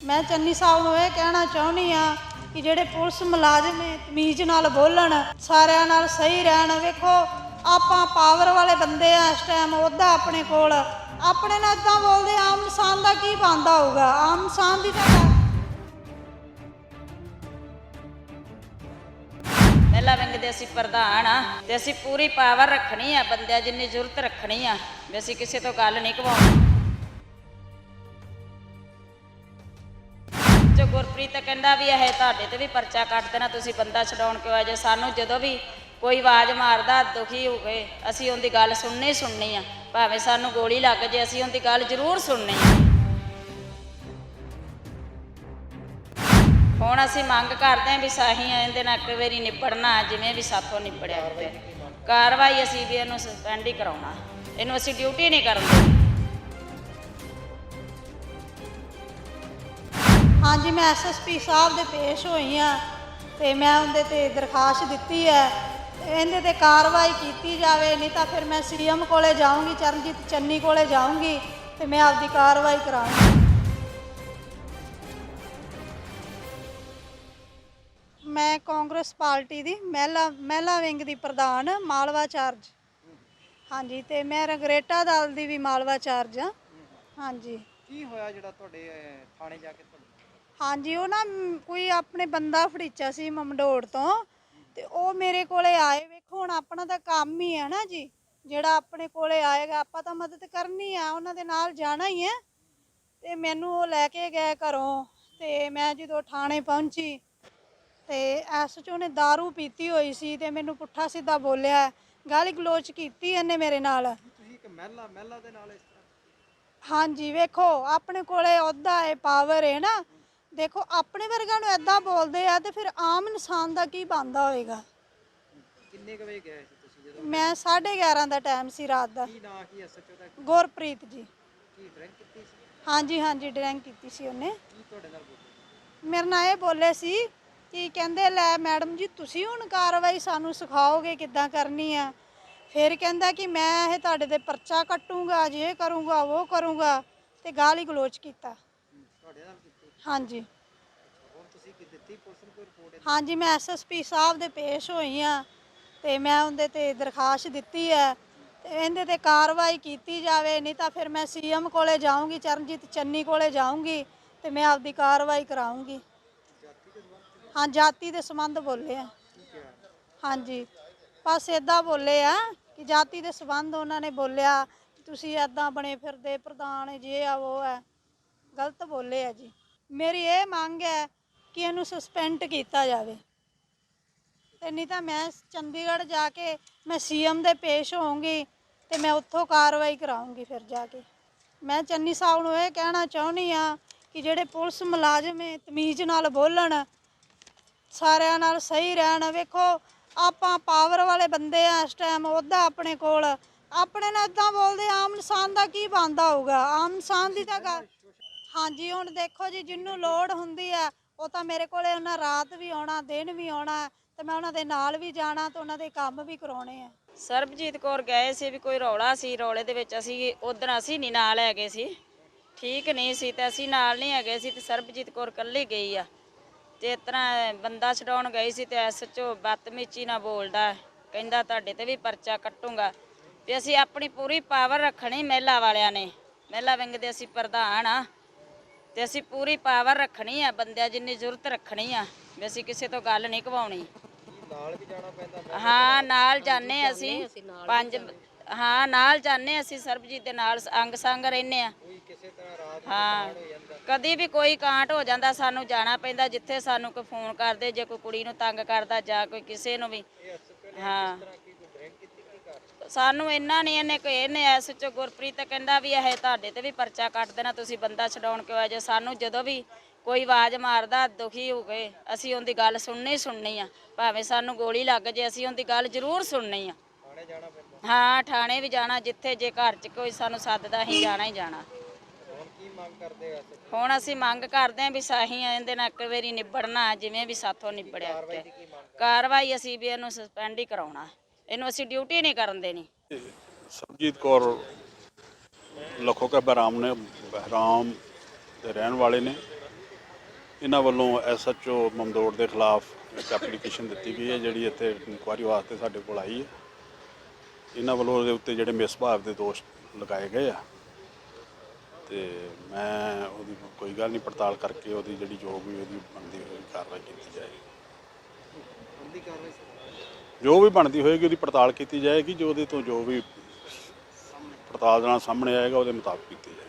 ਮੈਂ ਚੰਨੀ ਸਾਹਿਬ ਨੂੰ ਇਹ ਕਹਿਣਾ ਚਾਹੁੰਦੀ ਆ ਕਿ ਜਿਹੜੇ ਪੁਲਿਸ ਮੁਲਾਜ਼ਮ ਤਮੀਜ਼ ਨਾਲ ਬੋਲਣ, ਸਾਰਿਆਂ ਨਾਲ ਸਹੀ ਰਹਿਣ, ਵੇਖੋ, ਆਪਾਂ ਪਾਵਰ ਵਾਲੇ ਬੰਦੇ ਆ ਇਸ ਟਾਈਮ ਉਹਦਾ ਆਪਣੇ ਕੋਲ। ਆਪਣੇ ਨਾਲ ਇਦਾਂ ਬੋਲਦੇ ਆਮ ਇਨਸਾਨ ਦਾ ਕੀ ਬੰਦਾ ਹੋਊਗਾ? ਆਮ ਇਨਸਾਨ ਦੀ ਤਾਂ ਪਹਿਲਾ ਵਿੰਗ ਦੇ ਅਸੀਂ ਪ੍ਰਧਾਨ ਆ, ਤੇ ਅਸੀਂ ਪੂਰੀ ਪਾਵਰ ਰੱਖਣੀ ਆ ਬੰਦਿਆਂ, ਜਿੰਨੀ ਜ਼ਰੂਰਤ ਰੱਖਣੀ ਆ। ਵੀ ਅਸੀਂ ਕਿਸੇ ਤੋਂ ਗੱਲ ਨਹੀਂ ਕਵਾਉਣੀ। ਵਿੱਚੋਂ ਗੁਰਪ੍ਰੀਤ ਕਹਿੰਦਾ ਵੀ ਇਹ ਤੁਹਾਡੇ ਤੇ ਵੀ ਪਰਚਾ ਕੱਟ ਦੇਣਾ, ਤੁਸੀਂ ਬੰਦਾ ਛਡਾਉਣ ਕਿਉਂ ਆਏ ਜੇ? ਸਾਨੂੰ ਜਦੋਂ ਵੀ ਕੋਈ ਆਵਾਜ਼ ਮਾਰਦਾ, ਦੁਖੀ ਹੋ ਗਏ, ਅਸੀਂ ਉਹਦੀ ਗੱਲ ਸੁਣਨੀ ਸੁਣਨੀ ਆ। ਭਾਵੇਂ ਸਾਨੂੰ ਗੋਲੀ ਲੱਗ ਜੇ, ਅਸੀਂ ਉਹਦੀ ਗੱਲ ਜ਼ਰੂਰ ਸੁਣਨੀ ਆ। ਹੁਣ ਅਸੀਂ ਮੰਗ ਕਰਦੇ ਆਂ ਵੀ ਸਾਹੀ ਇਹਦੇ ਨਾਲ ਇੱਕ ਵਾਰੀ ਨਿਪੜਨਾ, ਜਿਵੇਂ ਵੀ ਸਾਥੋਂ ਨਿਪੜਿਆ ਹੋਵੇ। ਕਾਰਵਾਈ ਅਸੀਂ ਵੀ ਇਹਨੂੰ ਸਸਪੈਂਡ ਹੀ ਕਰਾਉਣਾ। ਇਹਨੂੰ ਅਸੀਂ ਡਿਊਟੀ ਨਹੀਂ ਕਰਨ ਦੇਣੀ। ਹਾਂਜੀ, ਮੈਂ ਐਸਐਸਪੀ ਸਾਹਿਬ ਦੇ ਪੇਸ਼ ਹੋਈ ਆ ਤੇ ਮੈਂ ਉਹਦੇ ਤੇ ਦਰਖਾਸਤ ਦਿੱਤੀ ਹੈ। ਇਹਦੇ ਤੇ ਕਾਰਵਾਈ ਕੀਤੀ ਜਾਵੇ, ਨਹੀਂ ਤਾਂ ਫਿਰ ਮੈਂ ਸੀਐਮ ਕੋਲੇ ਜਾਊਂਗੀ, ਚਰਨਜੀਤ ਚੰਨੀ ਕੋਲੇ ਜਾਊਂਗੀ ਤੇ ਮੈਂ ਆਪਦੀ ਕਾਰਵਾਈ ਕਰਾਂਗੀ। ਮੈਂ ਕਾਂਗਰਸ ਪਾਰਟੀ ਦੀ ਮਹਿਲਾ ਮਹਿਲਾ ਵਿੰਗ ਦੀ ਪ੍ਰਧਾਨ, ਮਾਲਵਾ ਚਾਰਜ। ਹਾਂਜੀ, ਤੇ ਮੈਂ ਰਗਰੇਟਾ ਦਲ ਦੀ ਵੀ ਮਾਲਵਾ ਚਾਰਜ ਹਾਂਜੀ। ਕੀ ਹੋਇਆ ਜਿਹੜਾ ਤੁਹਾਡੇ ਥਾਣੇ ਜਾ ਕੇ ਹਾਂਜੀ ਉਹ ਨਾ ਕੋਈ ਆਪਣੇ ਬੰਦਾ ਫੜੀਚਾ ਸੀ ਮਮਡੋੜ ਤੋਂ ਤੇ ਉਹ ਮੇਰੇ ਕੋਲੇ ਆਏ। ਵੇਖੋ ਹੁਣ ਆਪਣਾ ਤਾਂ ਕੰਮ ਹੀ ਹੈ ਨਾ ਜੀ। ਜਿਹੜਾ ਆਪਣੇ ਕੋਲੇ ਆਏਗਾ ਆਪਾਂ ਤਾਂ ਮਦਦ ਕਰਨੀ ਆ ਉਹਨਾਂ ਦੇ ਨਾਲ ਜਾਣਾ ਹੀ ਹੈ। ਤੇ ਮੈਨੂੰ ਉਹ ਲੈ ਕੇ ਗਏ ਘਰੋਂ ਤੇ ਮੈਂ ਜਦੋਂ ਥਾਣੇ ਪਹੁੰਚੀ ਤੇ ਇਸ ਚ ਉਹਨੇ दारू ਪੀਤੀ ਹੋਈ ਸੀ ਤੇ ਮੈਨੂੰ ਪੁੱਠਾ ਸਿੱਧਾ ਬੋਲਿਆ ਗਾਲੀ ਗਲੋਚ ਕੀਤੀ ਇਹਨੇ ਮੇਰੇ ਨਾਲ। ਹਾਂਜੀ ਵੇਖੋ ਆਪਣੇ ਕੋਲੇ ਅਹੁਦਾ ਹੈ ਪਾਵਰ ਹੈ ਨਾ ਦੇਖੋ ਆਪਣੇ ਵਰਗਿਆਂ ਨੂੰ ਐਦਾਂ ਬੋਲਦੇ ਆ ਤੇ ਫਿਰ ਆਮ ਇਨਸਾਨ ਦਾ ਕੀ ਬੰਦਾ ਹੋਏਗਾ ਕਿੰਨੇ ਕੁ ਵਜੇ ਦਾ ਟਾਈਮ ਸੀ ਰਾਤ ਦਾ। ਗੁਰਪ੍ਰੀਤ ਜੀ। ਹਾਂਜੀ ਹਾਂਜੀ ਡਰਿੰਕ ਕੀਤੀ ਸੀ ਉਹਨੇ। ਮੇਰੇ ਨਾਲ ਇਹ ਬੋਲੇ ਸੀ ਕਿ ਕਹਿੰਦੇ ਲੈ ਮੈਡਮ ਜੀ ਤੁਸੀਂ ਹੁਣ ਕਾਰਵਾਈ ਸਾਨੂੰ ਸਿਖਾਓਗੇ ਕਿੱਦਾਂ ਕਰਨੀ ਆ? ਫਿਰ ਕਹਿੰਦਾ ਕਿ ਮੈਂ ਇਹ ਤੁਹਾਡੇ ਤੇ ਪਰਚਾ ਕੱਟੂਗਾ ਜੇ ਕਰੂੰਗਾ ਉਹ ਕਰੂਗਾ ਤੇ ਗਾਲੀ ਗਲੋਚ ਕੀਤਾ? ਹਾਂਜੀ। ਹੁਣ ਤੁਸੀਂ ਕੀ ਦਿੱਤੀ? ਪੁਲਿਸ ਹਾਂਜੀ ਮੈਂ ਐਸਐਸਪੀ ਸਾਹਿਬ ਦੇ ਪੇਸ਼ ਹੋਈ ਆ ਤੇ ਮੈਂ ਉਹਦੇ ਤੇ ਦਰਖਾਸਤ ਦਿੱਤੀ ਹੈ ਇਹਦੇ ਤੇ ਕਾਰਵਾਈ ਕੀਤੀ ਜਾਵੇ ਨਹੀਂ ਤਾਂ ਫਿਰ ਮੈਂ ਸੀਐਮ ਕੋਲੇ ਜਾਊਂਗੀ ਚਰਨਜੀਤ ਚੰਨੀ ਕੋਲੇ ਜਾਊਂਗੀ ਤੇ ਮੈਂ ਆਪਦੀ ਕਾਰਵਾਈ ਕਰਾਊਂਗੀ। ਹਾਂ ਜਾਤੀ ਦੇ ਸੰਬੰਧ ਬੋਲੇ ਆ। ਹਾਂਜੀ ਬਸ ਇਦਾਂ ਬੋਲੇ ਆ ਕਿ ਜਾਤੀ ਦੇ ਸੰਬੰਧ ਉਹਨਾਂ ਨੇ ਬੋਲਿਆ ਤੁਸੀਂ ਐਦਾਂ ਬਣੇ ਫਿਰਦੇ ਪ੍ਰਧਾਨ ਜੇ ਆ ਉਹ ਹੈ ਗਲਤ ਬੋਲੇ ਆ ਜੀ। ਮੇਰੀ ਇਹ ਮੰਗ ਹੈ ਕਿ ਇਹਨੂੰ ਸਸਪੈਂਡ ਕੀਤਾ ਜਾਵੇ। ਤੇ ਨਹੀਂ ਤਾਂ ਮੈਂ ਚੰਡੀਗੜ੍ਹ ਜਾ ਕੇ ਮੈਂ ਸੀਐਮ ਦੇ ਪੇਸ਼ ਹੋਊਂਗੀ ਤੇ ਮੈਂ ਉੱਥੋਂ ਕਾਰਵਾਈ ਕਰਾਉਂਗੀ ਫਿਰ ਜਾ ਕੇ। ਮੈਂ ਚੰਨੀ ਸਾਹਿਬ ਨੂੰ ਇਹ ਕਹਿਣਾ ਚਾਹੁੰਦੀ ਆ ਕਿ ਜਿਹੜੇ ਪੁਲਿਸ ਮੁਲਾਜ਼ਮ ਹੈ ਤਮੀਜ਼ ਨਾਲ ਬੋਲਣ, ਸਾਰਿਆਂ ਨਾਲ ਸਹੀ ਰਹਿਣ। ਵੇਖੋ, ਆਪਾਂ ਪਾਵਰ ਵਾਲੇ ਬੰਦੇ ਆ ਇਸ ਟਾਈਮ ਉਹਦਾ ਆਪਣੇ ਕੋਲ। ਆਪਣੇ ਨਾਲ ਇਦਾਂ ਬੋਲਦੇ, ਆਮ ਇਨਸਾਨ ਦਾ ਕੀ ਬੰਦਾ ਹੋਊਗਾ? ਆਮ ਇਨਸਾਨ ਦੀ ਤਾਂ ਗੱਲ ਹਾਂਜੀ, ਹੁਣ ਦੇਖੋ ਜੀ, ਜਿੰਨੂੰ ਲੋੜ ਹੁੰਦੀ ਆ, ਉਹ ਤਾਂ ਮੇਰੇ ਕੋਲੇ ਉਹਨਾਂ ਰਾਤ ਵੀ ਆਉਣਾ, ਦਿਨ ਵੀ ਆਉਣਾ, ਤੇ ਮੈਂ ਉਹਨਾਂ ਦੇ ਨਾਲ ਵੀ ਜਾਣਾ ਤੇ ਉਹਨਾਂ ਦੇ ਕੰਮ ਵੀ ਕਰਾਉਣੇ ਆ। ਸਰਬਜੀਤ ਕੌਰ ਗਏ ਸੀ ਵੀ ਕੋਈ ਰੌਲਾ ਸੀ, ਰੌਲੇ ਦੇ ਵਿੱਚ ਅਸੀਂ ਉਦੋਂ ਅਸੀਂ ਨਹੀਂ ਨਾਲ ਹੈਗੇ ਸੀ। ਠੀਕ ਨਹੀਂ ਸੀ ਤੇ ਅਸੀਂ ਨਾਲ ਨਹੀਂ ਹੈਗੇ ਸੀ ਤੇ ਸਰਬਜੀਤ ਕੌਰ ਇਕੱਲੀ ਗਈ ਆ। ਤੇ ਇਸ ਤਰ੍ਹਾਂ ਬੰਦਾ ਛਡਾਉਣ ਗਈ ਸੀ ਤੇ ਐਸਐਚਓ ਬਤਮੀਚੀ ਨਾ ਬੋਲਦਾ, ਕਹਿੰਦਾ ਤੁਹਾਡੇ ਤੇ ਵੀ ਪਰਚਾ ਕੱਟੂਗਾ। ਤੇ ਅਸੀਂ ਆਪਣੀ ਪੂਰੀ ਪਾਵਰ ਰੱਖਣੀ ਮਹਿਲਾ ਵਾਲਿਆਂ ਨੇ। ਮਹਿਲਾ ਵਿੰਗ ਦੇ ਅਸੀਂ ਪ੍ਰਧਾਨ ਆ। ਤੇ ਅਸੀਂ ਪੂਰੀ ਪਾਵਰ ਰੱਖਣੀ ਆ ਬੰਦਿਆਂ ਜਿੰਨੀ ਜ਼ਰੂਰਤ ਰੱਖਣੀ ਆ ਵੀ ਅਸੀਂ ਕਿਸੇ ਤੋਂ ਗੱਲ ਨਹੀਂ ਕਵਾਉਣੀ। ਹਾਂ ਨਾਲ ਜਾਣੇ ਅਸੀਂ। ਪੰਜ ਹਾਂ ਨਾਲ ਜਾਣੇ ਅਸੀਂ ਸਰਬਜੀਤ ਦੇ ਨਾਲ ਅੰਗ ਸੰਗ ਰਹਿੰਨੇ ਆ। ਹਾਂ ਕਦੀ ਵੀ ਕੋਈ ਕਾਂਟ ਹੋ ਜਾਂਦਾ ਸਾਨੂੰ ਜਾਣਾ ਪੈਂਦਾ ਜਿੱਥੇ ਸਾਨੂੰ ਕੋਈ ਫੋਨ ਕਰਦੇ ਜੇ ਕੋਈ ਕੁੜੀ ਨੂੰ ਤੰਗ ਕਰਦਾ ਜਾਂ ਕੋਈ ਕਿਸੇ ਨੂੰ ਵੀ। ਹਾਂ। ਸਾਨੂੰ ਇਹਨਾਂ ਨੇ ਇਹਨੇ ਕੋਈ ਇਹਨੇ ਐਸਐਚਓ ਗੁਰਪ੍ਰੀਤ ਕਹਿੰਦਾ ਵੀ ਇਹ ਤੁਹਾਡੇ ਤੇ ਵੀ ਪਰਚਾ ਕੱਟ ਦੇਣਾ ਤੁਸੀਂ ਬੰਦਾ ਛਡਾਉਣ ਕਿਉਂ ਆਏ ਜੇ? ਸਾਨੂੰ ਜਦੋਂ ਵੀ ਕੋਈ ਆਵਾਜ਼ ਮਾਰਦਾ ਦੁਖੀ ਹੋ ਗਏ ਅਸੀਂ ਉਹਦੀ ਗੱਲ ਸੁਣਨੀ ਸੁਣਨੀ ਆ। ਭਾਵੇਂ ਸਾਨੂੰ ਗੋਲੀ ਲੱਗ ਜੇ ਅਸੀਂ ਉਹਦੀ ਗੱਲ ਜ਼ਰੂਰ ਸੁਣਨੀ ਆ। ਹਾਂ ਥਾਣੇ ਵੀ ਜਾਣਾ ਜਿੱਥੇ ਜੇ ਘਰ 'ਚ ਕੋਈ ਸਾਨੂੰ ਸੱਦਦਾ ਅਸੀਂ ਜਾਣਾ ਹੀ ਜਾਣਾ। ਹੁਣ ਅਸੀਂ ਮੰਗ ਕਰਦੇ ਆਂ ਵੀ ਸਾਹੀ ਇਹਦੇ ਨਾਲ ਇੱਕ ਵਾਰੀ ਨਿਬੜਨਾ ਜਿਵੇਂ ਵੀ ਸਾਥੋਂ ਨਿਬੜਿਆ। ਕਾਰਵਾਈ ਅਸੀਂ ਵੀ ਇਹਨੂੰ ਸਸਪੈਂਡ ਹੀ ਕਰਾਉਣਾ। ਇਹਨੂੰ ਅਸੀਂ ਡਿਊਟੀ ਨਹੀਂ ਕਰਨ ਦੇਣੀ। ਸਬਜੀਤ ਕੌਰ ਲਖੋਕਾ ਬਹਿਰਾਮ ਨੇ ਬਹਿਰਾਮ ਦੇ ਰਹਿਣ ਵਾਲੇ ਨੇ। ਇਹਨਾਂ ਵੱਲੋਂ ਐਸਐਚਓ ਮਮਦੋੜ ਦੇ ਖਿਲਾਫ ਇੱਕ ਐਪਲੀਕੇਸ਼ਨ ਦਿੱਤੀ ਗਈ ਹੈ ਜਿਹੜੀ ਇੱਥੇ ਇਨਕੁਆਇਰੀ ਵਾਸਤੇ ਸਾਡੇ ਕੋਲ ਆਈ ਹੈ। ਇਹਨਾਂ ਵੱਲੋਂ ਉਹਦੇ ਉੱਤੇ ਜਿਹੜੇ ਮਿਸਭਾਵ ਦੇ ਦੋਸ਼ ਲਗਾਏ ਗਏ ਆ। ਤੇ ਮੈਂ ਉਹਦੀ ਕੋਈ ਗੱਲ ਨਹੀਂ ਪੜਤਾਲ ਕਰਕੇ ਉਹਦੀ ਜਿਹੜੀ ਜੋ ਵੀ ਉਹਦੀ ਬੰਦੀ ਹੋਈ ਕਾਰਵਾਈ ਕੀਤੀ ਜਾਏਗੀ। ਜੋ ਵੀ ਬਣਦੀ ਹੋਏਗੀ ਉਹਦੀ ਪੜਤਾਲ ਕੀਤੀ ਜਾਏਗੀ, ਜੋ ਉਹਦੇ ਤੋਂ ਜੋ ਵੀ ਪੜਤਾਲ ਦੇ ਨਾਲ ਸਾਹਮਣੇ ਆਏਗਾ, ਉਹਦੇ ਮੁਤਾਬਕ ਕੀਤੀ ਜਾਏਗੀ।